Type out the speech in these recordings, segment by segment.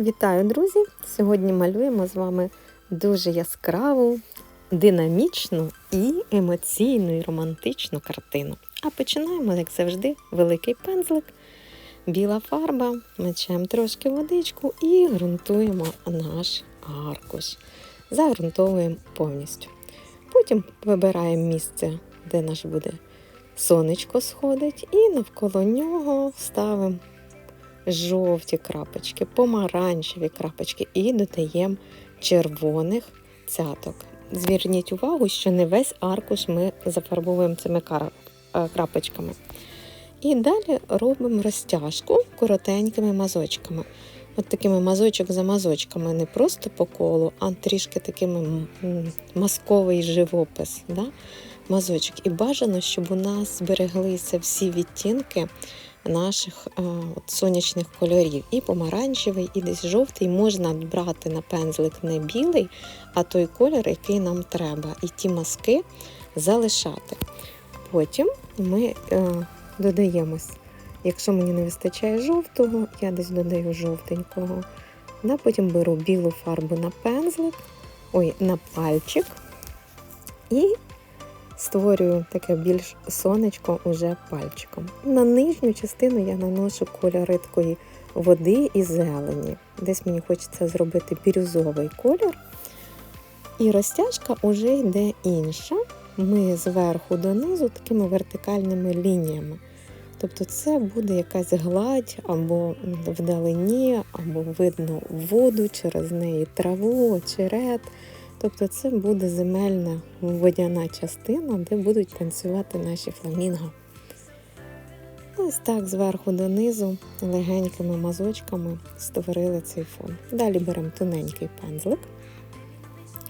Вітаю, друзі! Сьогодні малюємо з вами дуже яскраву, динамічну і емоційну і романтичну картину. А починаємо, як завжди, великий пензлик, біла фарба, мечемо трошки водичку і ґрунтуємо наш аркуш. Загрунтовуємо повністю. Потім вибираємо місце, де наш буде сонечко сходить, і навколо нього ставимо жовті крапочки, помаранчеві крапочки і додаємо червоних цяток. Зверніть увагу, що не весь аркуш ми зафарбовуємо цими е, крапочками. І далі робимо розтяжку коротенькими мазочками. От такими мазочок за мазочками, не просто по колу, а трішки такими м, м, живопис. Да? Мазочок. І бажано, щоб у нас збереглися всі відтінки наших е, от, сонячних кольорів. І помаранчевий, і десь жовтий. Можна брати на пензлик не білий, а той колір, який нам треба. І ті маски залишати. Потім ми е, додаємо, якщо мені не вистачає жовтого, я десь додаю жовтенького. Да, потім беру білу фарбу на пензлик, ой, на пальчик. І створюю таке більш сонечко уже пальчиком. На нижню частину я наношу кольор рідкої води і зелені. Десь мені хочеться зробити бірюзовий колір. І розтяжка вже йде інша. Ми зверху донизу такими вертикальними лініями. Тобто це буде якась гладь або вдалині, або видно воду через неї траву, очерет. Тобто це буде земельна водяна частина, де будуть танцювати наші фламінго. Ось так зверху донизу легенькими мазочками створили цей фон. Далі беремо тоненький пензлик,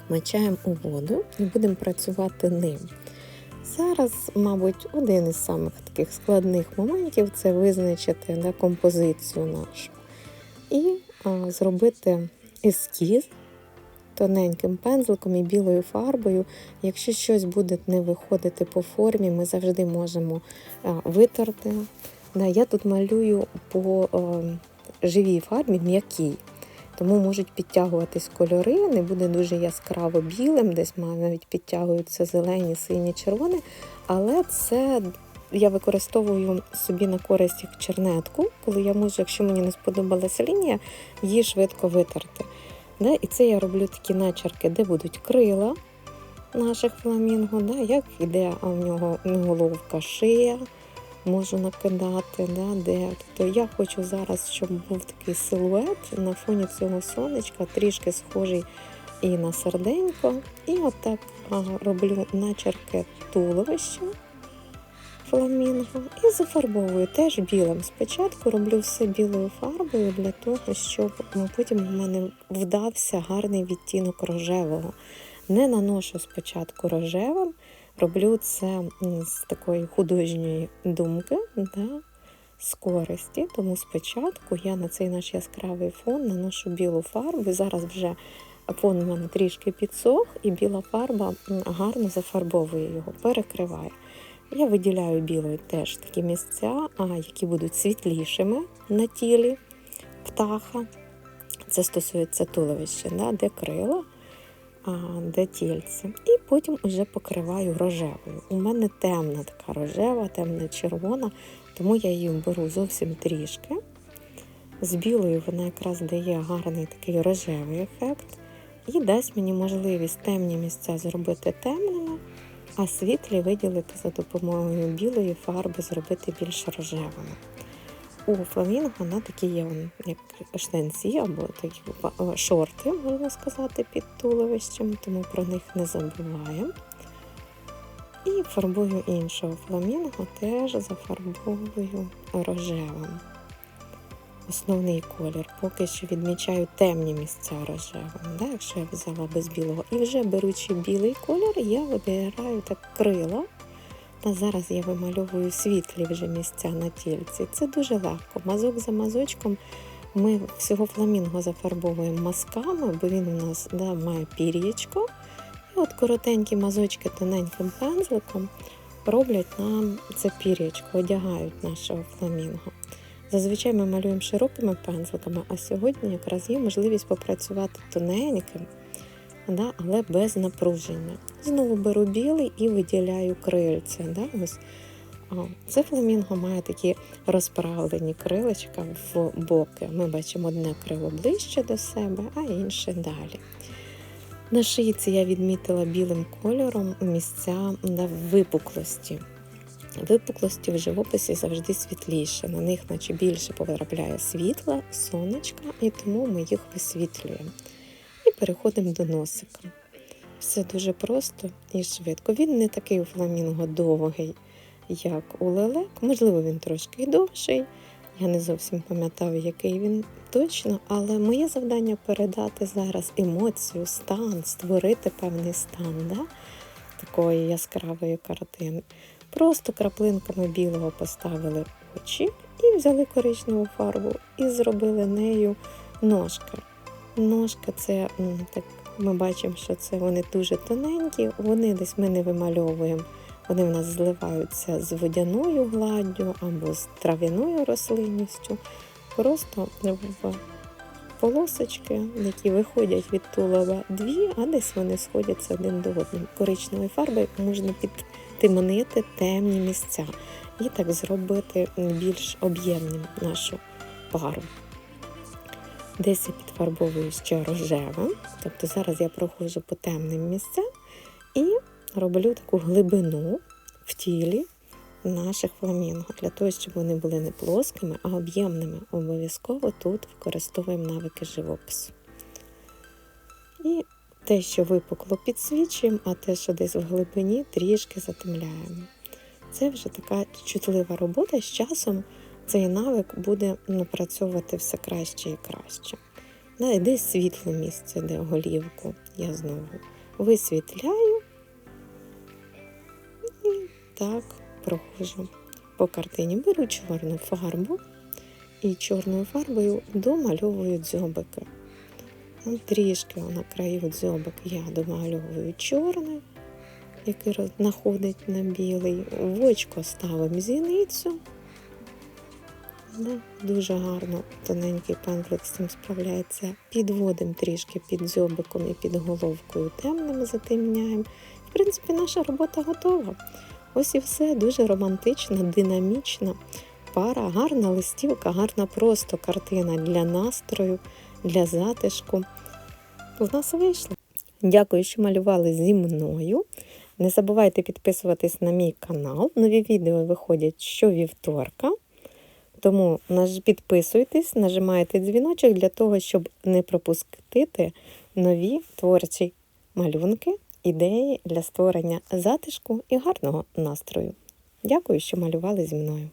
мочаємо у воду і будемо працювати ним. Зараз, мабуть, один із самих таких складних моментів це визначити да, композицію нашу і а, зробити ескіз тоненьким пензликом і білою фарбою. Якщо щось буде не виходити по формі, ми завжди можемо витерти. Я тут малюю по живій фарбі м'якій. Тому можуть підтягуватись кольори, не буде дуже яскраво білим, десь навіть підтягуються зелені, сині, червоні. Але це я використовую собі на користь як чернетку, коли я можу, якщо мені не сподобалася лінія, її швидко витерти. Да? І це я роблю такі начерки, де будуть крила наших фламінго, да? як іде в нього головка шия. Можу накидати, да, де. Тобто я хочу зараз, щоб був такий силует на фоні цього сонечка, трішки схожий і на серденько. І отак роблю начерки туловища фламінго і зафарбовую теж білим. Спочатку роблю все білою фарбою для того, щоб потім у мене вдався гарний відтінок рожевого. Не наношу спочатку рожевим, роблю це з такої художньої думки, да, з користі. Тому спочатку я на цей наш яскравий фон наношу білу фарбу. Зараз вже фон у мене трішки підсох, і біла фарба гарно зафарбовує його, перекриває. Я виділяю білою теж такі місця, які будуть світлішими на тілі птаха. Це стосується туловища, да, де крила, а, де тільце. І потім вже покриваю рожевою. У мене темна така рожева, темна червона, тому я її беру зовсім трішки. З білою вона якраз дає гарний такий рожевий ефект і дасть мені можливість темні місця зробити темними а світлі виділити за допомогою білої фарби, зробити більш рожевими. У фламінго на такі є як штанці або такі шорти, можна сказати, під туловищем, тому про них не забуваємо. І фарбую іншого фламінго, теж зафарбовую рожевим. Основний колір. Поки що відмічаю темні місця рожевим, да, якщо я взяла без білого. І вже беручи білий колір, я вибираю так крила. Та зараз я вимальовую світлі вже місця на тільці. Це дуже легко. Мазок за мазочком ми всього фламінго зафарбовуємо мазками, бо він у нас да, має пір'ячко. І от коротенькі мазочки тоненьким пензликом роблять нам це пір'ячко, одягають нашого фламінго. Зазвичай ми малюємо широкими пензликами, а сьогодні якраз є можливість попрацювати тоненьким, да, але без напруження. Знову беру білий і виділяю крильця. Да, ось. Це фламінго має такі розправлені крилечка в боки. Ми бачимо одне крило ближче до себе, а інше далі. На шийці я відмітила білим кольором місця випуклості. Випуклості в живописі завжди світліше, на них наче більше потрапляє світла, сонечка, і тому ми їх висвітлюємо. І переходимо до носика. Все дуже просто і швидко. Він не такий у фламінго довгий, як у лелек. Можливо, він трошки довший. Я не зовсім пам'ятаю, який він точно, але моє завдання передати зараз емоцію, стан, створити певний стан да? такої яскравої картини. Просто краплинками білого поставили очі і взяли коричневу фарбу і зробили нею ножки. Ножки це так, ми бачимо, що це вони дуже тоненькі, вони десь ми не вимальовуємо. Вони в нас зливаються з водяною гладдю або з трав'яною рослинністю. Просто в полосочки, які виходять від тулова дві, а десь вони сходяться один до одного. Коричневою фарбою можна підтемнити темні місця і так зробити більш об'ємним нашу пару. Десь я підфарбовую ще рожевим, тобто зараз я проходжу по темним місцям і роблю таку глибину в тілі наших фламінго, для того, щоб вони були не плоскими, а об'ємними. Обов'язково тут використовуємо навики живопису. І те, що випукло, підсвічуємо, а те, що десь в глибині, трішки затемляємо. Це вже така чутлива робота. З часом цей навик буде напрацьовувати все краще і краще. Десь світле місце, де голівку я знову висвітляю і так проходжу по картині. Беру чорну фарбу і чорною фарбою домальовую дзьобики. Трішки на краю дзьобик я домальовую чорне, який знаходить на білий. В очко ставимо зіницю. Да, дуже гарно тоненький пензлик з цим справляється. Підводимо трішки під дзьобиком і під головкою темним затемняємо. В принципі, наша робота готова. Ось і все дуже романтична, динамічна пара, гарна листівка, гарна просто картина для настрою, для затишку. У нас вийшло. Дякую, що малювали зі мною. Не забувайте підписуватись на мій канал. Нові відео виходять щовівторка. Тому підписуйтесь, нажимайте дзвіночок для того, щоб не пропустити нові творчі малюнки, ідеї для створення затишку і гарного настрою. Дякую, що малювали зі мною.